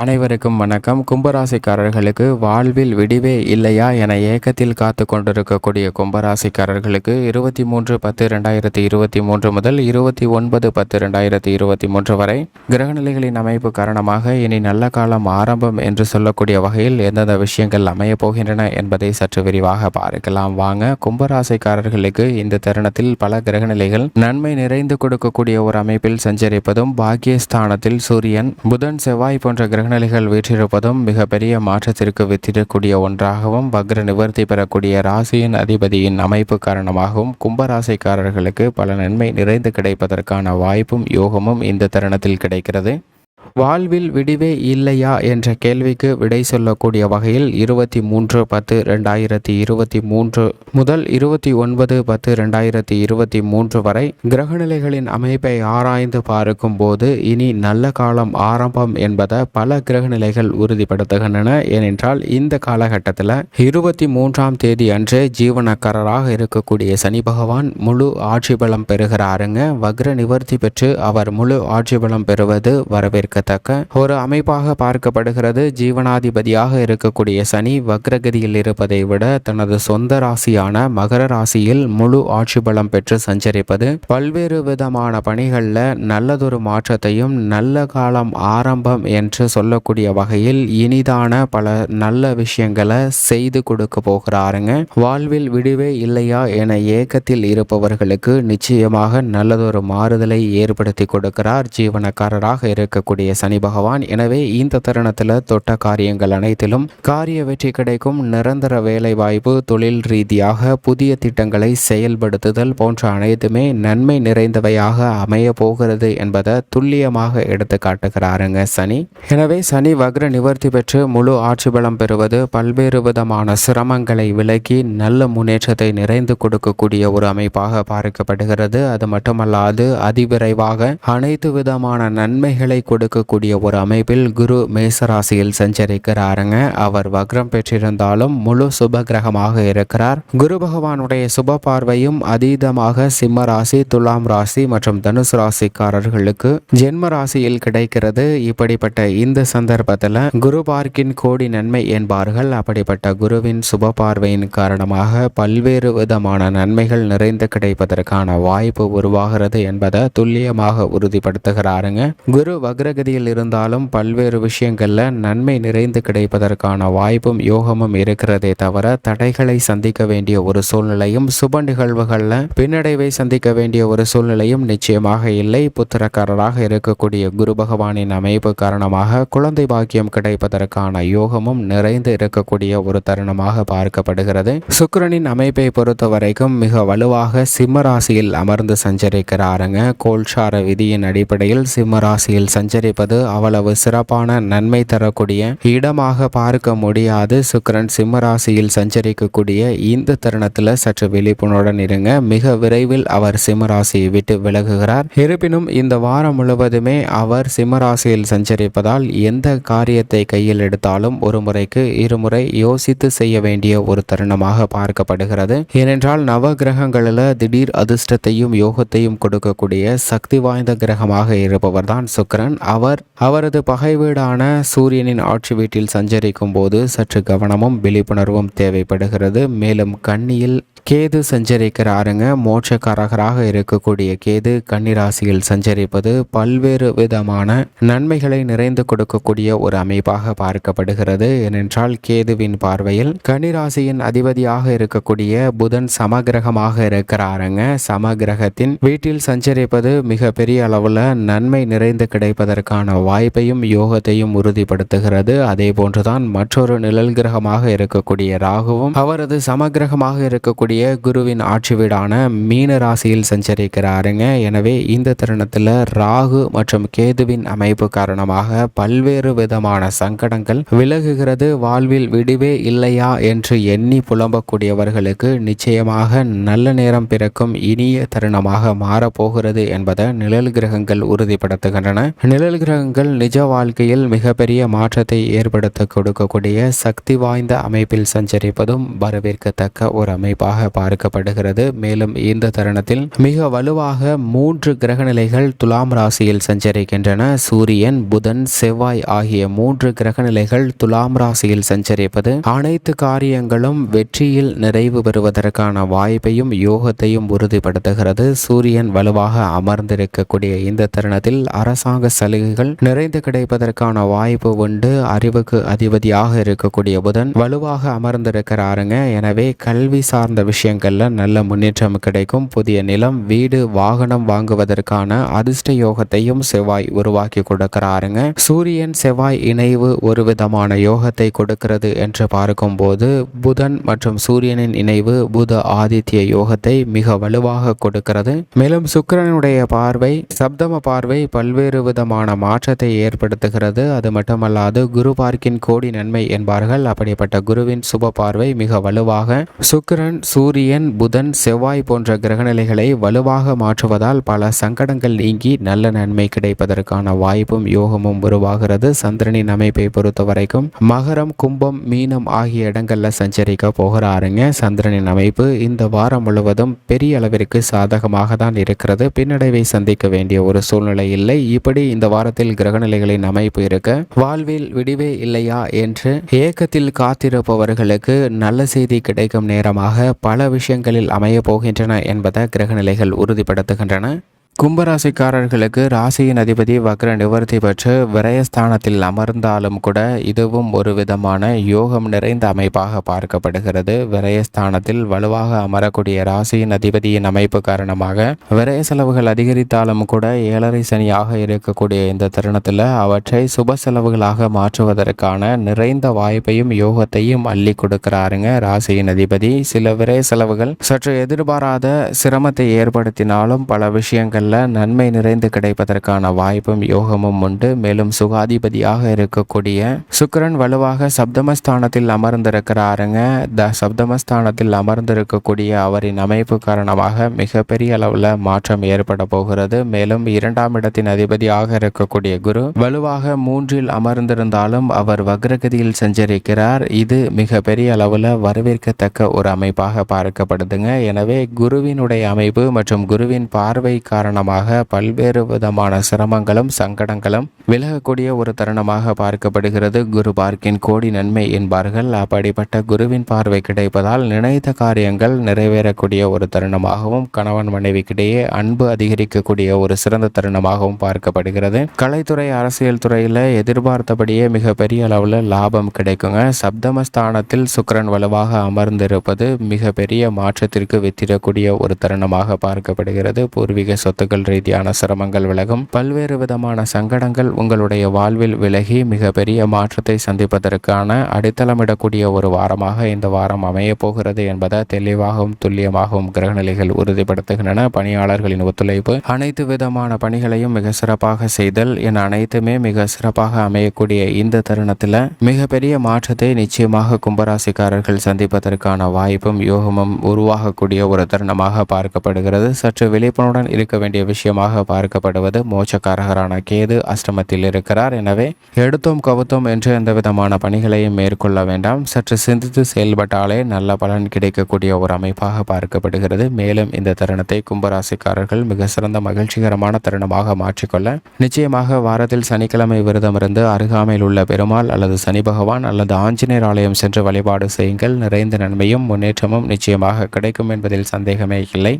அனைவருக்கும் வணக்கம். கும்பராசிக்காரர்களுக்கு வாழ்வில் விடிவே இல்லையா என ஏக்கத்தில் காத்து கொண்டிருக்கக்கூடிய கும்பராசிக்காரர்களுக்கு இருபத்தி மூன்று பத்து ரெண்டாயிரத்தி இருபத்தி மூன்று முதல் இருபத்தி ஒன்பது பத்து ரெண்டாயிரத்தி இருபத்தி மூன்று வரை கிரகநிலைகளின் அமைப்பு காரணமாக இனி நல்ல காலம் ஆரம்பம் என்று சொல்லக்கூடிய வகையில் எந்தெந்த விஷயங்கள் அமையப் போகின்றன என்பதை சற்று விரிவாக பார்க்கலாம். வாங்க கும்பராசிக்காரர்களுக்கு இந்த தருணத்தில் பல கிரகநிலைகள் நன்மை நிறைந்து கொடுக்கக்கூடிய ஒரு அமைப்பில் சஞ்சரிப்பதும் பாக்கியஸ்தானத்தில் சூரியன் புதன் செவ்வாய் போன்ற கிரகநிலைகள் வீற்றிருப்பதும் மிகப்பெரிய மாற்றத்திற்கு வித்திடக்கூடிய ஒன்றாகவும் வக்ர நிவர்த்தி பெறக்கூடிய ராசியின் அதிபதியின் அமைப்பு காரணமாகவும் கும்பராசிக்காரர்களுக்கு பல நன்மை நிறைந்து கிடைப்பதற்கான வாய்ப்பும் யோகமும் இந்த தருணத்தில் கிடைக்கிறது. வாழ்வில் விடிவே இல்லையா என்ற கேள்விக்கு விடை சொல்லக்கூடிய வகையில் இருபத்தி மூன்று பத்து ரெண்டாயிரத்தி இருபத்தி மூன்று முதல் இருபத்தி ஒன்பது பத்து ரெண்டாயிரத்தி இருபத்தி மூன்று வரை கிரகநிலைகளின் அமைப்பை ஆராய்ந்து பார்க்கும் போது இனி நல்ல காலம் ஆரம்பம் என்பதை பல கிரகநிலைகள் உறுதிப்படுத்துகின்றன. ஏனென்றால் இந்த காலகட்டத்தில் இருபத்தி மூன்றாம் தேதி அன்று ஜீவனக்காரராக இருக்கக்கூடிய சனி பகவான் முழு ஆட்சி பலம் பெறுகிறாருங்க. வக்ர நிவர்த்தி பெற்று அவர் முழு ஆட்சி பலம் பெறுவது வரவேற்க குறிப்பிடத்தக்க ஒரு அமைப்பாக பார்க்கப்படுகிறது. ஜீவனாதிபதியாக இருக்கக்கூடிய சனி வக்ரகதியில் இருப்பதை விட தனது சொந்த ராசியான மகர ராசியில் முழு ஆட்சி பலம் பெற்று சஞ்சரிப்பது. பல்வேறு விதமான பணிகளில் நல்லதொரு மாற்றத்தையும் நல்ல காலம் ஆரம்பம் என்று சொல்லக்கூடிய வகையில் இனிதான பல நல்ல விஷயங்களை செய்து கொடுக்க போகிறாருங்க. வாழ்வில் விடுவே இல்லையா என ஏக்கத்தில் இருப்பவர்களுக்கு நிச்சயமாக நல்லதொரு மாறுதலை ஏற்படுத்தி கொடுக்கிறார். ஜீவனக்காரராக இருக்கக்கூடிய சனி பகவான். எனவே இந்த தருணத்தில் தொட்ட காரியங்கள் அனைத்திலும் காரிய வெற்றி கிடைக்கும். நிரந்தர வேலை வாய்ப்பு தொழில் ரீதியாக புதிய திட்டங்களை செயல்படுத்துதல் போன்ற அனைத்துமே நன்மை நிறைந்தவையாக அமைய போகிறது என்பதை துல்லியமாக எடுத்து காட்டுகிறாருங்க சனி. எனவே சனி வக்ர நிவர்த்தி பெற்று முழு ஆட்சி பலம் பெறுவது பல்வேறு விதமான சிரமங்களை விலக்கி நல்ல முன்னேற்றத்தை நிறைந்து கொடுக்கக்கூடிய ஒரு அமைப்பாக பார்க்கப்படுகிறது. அது மட்டுமல்லாது அதிவிரைவாக அனைத்து விதமான நன்மைகளை கொடுக்க கொடுக்கக்கூடிய ஒரு அமைப்பில் குரு மேசராசியில் சஞ்சரிக்கிறாருங்க. அவர் வக்ரம் பெற்றிருந்தாலும் முழு சுப கிரகமாக இருக்கிறார். குரு பகவானுடைய சுப பார்வையும் அதீதமாக சிம்ம ராசி துலாம் ராசி மற்றும் தனுசு ராசிக்காரர்களுக்கு ஜென்ம ராசியில் கிடைக்கிறது. இப்படிப்பட்ட இந்த சந்தர்ப்பத்தில் குரு பார்க்கின் கோடி நன்மை என்பார்கள். அப்படிப்பட்ட குருவின் சுப பார்வையின் காரணமாக பல்வேறு விதமான நன்மைகள் நிறைந்து கிடைப்பதற்கான வாய்ப்பு உருவாகிறது என்பதை துல்லியமாக உறுதிப்படுத்துகிறாருங்க. குரு வக்ரகதியில் இருந்தாலும் பல்வேறு விஷயங்களில் நன்மை நிறைந்து கிடைப்பதற்கான வாய்ப்பும் யோகமும் இருக்கிறதே தவிர தடைகளை சந்திக்க வேண்டிய ஒரு சூழ்நிலையும் சுப நிகழ்வுகளில் பின்னடைவை சந்திக்க வேண்டிய ஒரு சூழ்நிலையும் நிச்சயமாக இல்லை. புத்திரக்காரராக இருக்கக்கூடிய குரு பகவானின் அமைப்பு காரணமாக குழந்தை பாக்கியம் கிடைப்பதற்கான யோகமும் நிறைந்து இருக்கக்கூடிய ஒரு தருணமாக பார்க்கப்படுகிறது. சுக்கிரனின் அமைப்பை பொறுத்த வரைக்கும் மிக வலுவாக சிம்மராசியில் அமர்ந்து சஞ்சரிக்கிறாருங்க. கோல்சார விதியின் அடிப்படையில் சிம்மராசியில் சஞ்சரி சஞ்சரிப்பது அவ்வளவு சிறப்பான நன்மை தரக்கூடிய இடமாக பார்க்க முடியாது. சுக்கிரன் சிம்ம ராசியில் சஞ்சரிக்கக்கூடிய இந்த தருணத்தில் சற்று விழிப்புணர்வுடன் இருங்க. மிக விரைவில் அவர் சிம்ம ராசியை விட்டு விலகுகிறார். இருப்பினும் இந்த வாரம் முழுவதுமே அவர் சிம்ம ராசியில் சஞ்சரிப்பதால் எந்த காரியத்தை கையில் எடுத்தாலும் ஒரு முறைக்கு இருமுறை யோசித்து செய்ய வேண்டிய ஒரு தருணமாக பார்க்கப்படுகிறது. ஏனென்றால் நவ கிரகங்களில் திடீர் அதிர்ஷ்டத்தையும் யோகத்தையும் கொடுக்கக்கூடிய சக்தி வாய்ந்த கிரகமாக இருப்பவர் தான் சுக்கிரன். அவர் அவரது பகை வீடான சூரியனின் ஆட்சி வீட்டில் சஞ்சரிக்கும் போது சற்று கவனமும் விழிப்புணர்வும் தேவைப்படுகிறது. மேலும் கண்ணியில் கேது சஞ்சரிக்கிறாருங்க. மோட்சக்காரகராக இருக்கக்கூடிய கேது கன்னிராசியில் சஞ்சரிப்பது பல்வேறு விதமான நன்மைகளை நிறைந்து கொடுக்கக்கூடிய ஒரு அமைப்பாக பார்க்கப்படுகிறது. ஏனென்றால் கேதுவின் பார்வையில் கன்னிராசியின் அதிபதியாக இருக்கக்கூடிய புதன் சமகிரகமாக இருக்கிறாருங்க. சமகிரகத்தின் வீட்டில் சஞ்சரிப்பது மிக பெரிய அளவில் நன்மை நிறைந்து கிடைப்பதற்கு கிடைப்பதற்கான வாய்ப்பையும் யோகத்தையும் உறுதிப்படுத்துகிறது. அதே போன்றுதான் மற்றொரு நிழல் கிரகமாக இருக்கக்கூடிய ராகுவும் அவரது சமகிரகமாக இருக்கக்கூடிய குருவின் ஆட்சி வீடான மீன ராசியில் சஞ்சரிக்கிறாருங்க. எனவே இந்த தருணத்தில் ராகு மற்றும் கேதுவின் அமைப்பு காரணமாக பல்வேறு விதமான சங்கடங்கள் விலகுகிறது. வாழ்வில் விடுவே இல்லையா என்று எண்ணி புலம்பக்கூடியவர்களுக்கு நிச்சயமாக நல்ல நேரம் பிறக்கும் இனிய தருணமாக மாறப்போகிறது என்பதை நிழல் கிரகங்கள் உறுதிப்படுத்துகின்றன. நிழல் நிழல் கிரகங்கள் நிஜ வாழ்க்கையில் மிகப்பெரிய மாற்றத்தை ஏற்படுத்த கொடுக்கக்கூடிய சக்தி வாய்ந்த அமைப்பில் சஞ்சரிப்பதும் வரவேற்கத்தக்க ஒரு அமைப்பாக பார்க்கப்படுகிறது. மேலும் இந்த தருணத்தில் மிக வலுவாக மூன்று கிரகநிலைகள் துலாம் ராசியில் சஞ்சரிக்கின்றன. சூரியன் புதன் செவ்வாய் ஆகிய மூன்று கிரகநிலைகள் துலாம் ராசியில் சஞ்சரிப்பது அனைத்து காரியங்களும் வெற்றியில் நிறைவு பெறுவதற்கான வாய்ப்பையும் யோகத்தையும் உறுதிப்படுத்துகிறது. சூரியன் வலுவாக அமர்ந்திருக்கக்கூடிய இந்த தருணத்தில் அரசாங்க சலுகை சலுகைகள் நிறைந்து கிடைப்பதற்கான வாய்ப்பு உண்டு. அறிவுக்கு அதிபதியாக இருக்கக்கூடிய புதன் வலுவாக அமர்ந்திருக்கிறாருங்க. எனவே கல்வி சார்ந்த விஷயங்கள்ல நல்ல முன்னேற்றம் கிடைக்கும். புதிய நிலம் வீடு வாகனம் வாங்குவதற்கான அதிர்ஷ்ட யோகத்தையும் செவ்வாய் உருவாக்கி கொடுக்கிறாருங்க. சூரியன் செவ்வாய் இணைவு ஒரு விதமான யோகத்தை கொடுக்கிறது என்று பார்க்கும்போது புதன் மற்றும் சூரியனின் இணைவு புத ஆதித்ய யோகத்தை மிக வலுவாக கொடுக்கிறது. மேலும் சுக்கிரனுடைய பார்வை சப்தம பார்வை பல்வேறு விதமான விதமான மாற்றத்தை ஏற்படுத்துகிறது. அது மட்டுமல்லாது குரு பார்க்கின் கோடி நன்மை என்பார்கள். அப்படிப்பட்ட குருவின் சுப பார்வை மிக வலுவாக சுக்கிரன் சூரியன் புதன் செவ்வாய் போன்ற கிரகநிலைகளை வலுவாக மாற்றுவதால் பல சங்கடங்கள் நீங்கி நல்ல நன்மை கிடைப்பதற்கான வாய்ப்பும் யோகமும் உருவாகிறது. சந்திரனின் அமைப்பை பொறுத்த வரைக்கும் மகரம் கும்பம் மீனம் ஆகிய இடங்கள்ல சஞ்சரிக்க போகிறாருங்க. சந்திரனின் அமைப்பு இந்த வாரம் முழுவதும் பெரிய அளவிற்கு சாதகமாக தான் இருக்கிறது. பின்னடைவை சந்திக்க வேண்டிய ஒரு சூழ்நிலை இல்லை. இப்படி இந்த வாரம் வாரத்தில் கிரகநிலைகளின் அமைப்பு இருக்க வாழ்வில் விடிவே இல்லையா? என்று ஏக்கத்தில் காத்திருப்பவர்களுக்கு நல்ல செய்தி கிடைக்கும் நேரமாக பல விஷயங்களில் அமையப் போகின்றன என்பதை கிரகநிலைகள் உறுதிப்படுத்துகின்றன. கும்பராசிக்காரர்களுக்கு ராசியின் அதிபதி வக்ர நிவர்த்தி பெற்று விரயஸ்தானத்தில் அமர்ந்தாலும் கூட இதுவும் ஒரு விதமான யோகம் நிறைந்த அமைப்பாக பார்க்கப்படுகிறது. விரயஸ்தானத்தில் வலுவாக அமரக்கூடிய ராசியின் அதிபதியின் அமைப்பு காரணமாக விரய செலவுகள் அதிகரித்தாலும் கூட ஏழரை சனியாக இருக்கக்கூடிய இந்த தருணத்தில் அவற்றை சுப செலவுகளாக மாற்றுவதற்கான நிறைந்த வாய்ப்பையும் யோகத்தையும் அள்ளி கொடுக்கிறாருங்க ராசியின் அதிபதி. சில விரய செலவுகள் சற்று எதிர்பாராத சிரமத்தை ஏற்படுத்தினாலும் பல விஷயங்கள் நாட்களில் நன்மை நிறைந்து கிடைப்பதற்கான வாய்ப்பும் யோகமும் உண்டு. மேலும் சுகாதிபதியாக இருக்கக்கூடிய சுக்கரன் வலுவாக சப்தமஸ்தானத்தில் அமர்ந்திருக்கிறாருங்க. த சப்தமஸ்தானத்தில் அமர்ந்திருக்கக்கூடிய அவரின் அமைப்பு காரணமாக மிகப்பெரிய அளவில் மாற்றம் ஏற்பட போகிறது. மேலும் இரண்டாம் இடத்தின் அதிபதியாக இருக்கக்கூடிய குரு வலுவாக மூன்றில் அமர்ந்திருந்தாலும் அவர் வக்ரகதியில் சஞ்சரிக்கிறார். இது மிக பெரிய அளவில் வரவேற்கத்தக்க ஒரு அமைப்பாக பார்க்கப்படுதுங்க. எனவே குருவினுடைய அமைப்பு மற்றும் குருவின் பார்வை காரணம் காரணமாக பல்வேறு விதமான சிரமங்களும் சங்கடங்களும் விலகக்கூடிய ஒரு தருணமாக பார்க்கப்படுகிறது. குரு பார்க்கின் கோடி நன்மை என்பார்கள். அப்படிப்பட்ட குருவின் பார்வை கிடைப்பதால் நினைத்த காரியங்கள் நிறைவேறக்கூடிய ஒரு தருணமாகவும் கணவன் மனைவிக்கிடையே அன்பு அதிகரிக்கக்கூடிய ஒரு சிறந்த தருணமாகவும் பார்க்கப்படுகிறது. கலைத்துறை அரசியல் துறையில் எதிர்பார்த்தபடியே மிக பெரிய அளவில் லாபம் கிடைக்குங்க. சப்தமஸ்தானத்தில் சுக்கரன் வலுவாக அமர்ந்திருப்பது மிகப்பெரிய மாற்றத்திற்கு வித்திடக்கூடிய ஒரு தருணமாக பார்க்கப்படுகிறது. பூர்வீக சொத்து சொத்துக்கள் ரீதியான சிரமங்கள் விலகும். பல்வேறு விதமான சங்கடங்கள் உங்களுடைய வாழ்வில் விலகி மிகப்பெரிய மாற்றத்தை சந்திப்பதற்கான அடித்தளமிடக்கூடிய ஒரு வாரமாக இந்த வாரம் அமைய போகிறது என்பதை தெளிவாகவும் துல்லியமாகவும் கிரகநிலைகள் உறுதிப்படுத்துகின்றன. பணியாளர்களின் ஒத்துழைப்பு அனைத்து விதமான பணிகளையும் மிக சிறப்பாக செய்தல் என அனைத்துமே மிக சிறப்பாக அமையக்கூடிய இந்த தருணத்தில் மிகப்பெரிய மாற்றத்தை நிச்சயமாக கும்பராசிக்காரர்கள் சந்திப்பதற்கான வாய்ப்பும் யோகமும் உருவாகக்கூடிய ஒரு தருணமாக பார்க்கப்படுகிறது. சற்று விழிப்புணர்வுடன் இருக்க வேண்டும் வேண்டிய விஷயமாக பார்க்கப்படுவது மோச்சக்காரகரான கேது அஷ்டமத்தில் இருக்கிறார். எனவே எடுத்தோம் கவுத்தோம் என்று எந்த விதமான பணிகளையும் மேற்கொள்ள வேண்டாம். சற்று சிந்தித்து செயல்பட்டாலே நல்ல பலன் கிடைக்கக்கூடிய ஒரு அமைப்பாக பார்க்கப்படுகிறது. மேலும் இந்த தருணத்தை கும்பராசிக்காரர்கள் மிக சிறந்த மகிழ்ச்சிகரமான தருணமாக மாற்றிக்கொள்ள நிச்சயமாக வாரத்தில் சனிக்கிழமை விரதம் இருந்து அருகாமையில் உள்ள பெருமாள் அல்லது சனி பகவான் அல்லது ஆஞ்சநேயர் ஆலயம் சென்று வழிபாடு செய்யுங்கள். நிறைந்த நன்மையும் முன்னேற்றமும் நிச்சயமாக கிடைக்கும் என்பதில் சந்தேகமே இல்லை.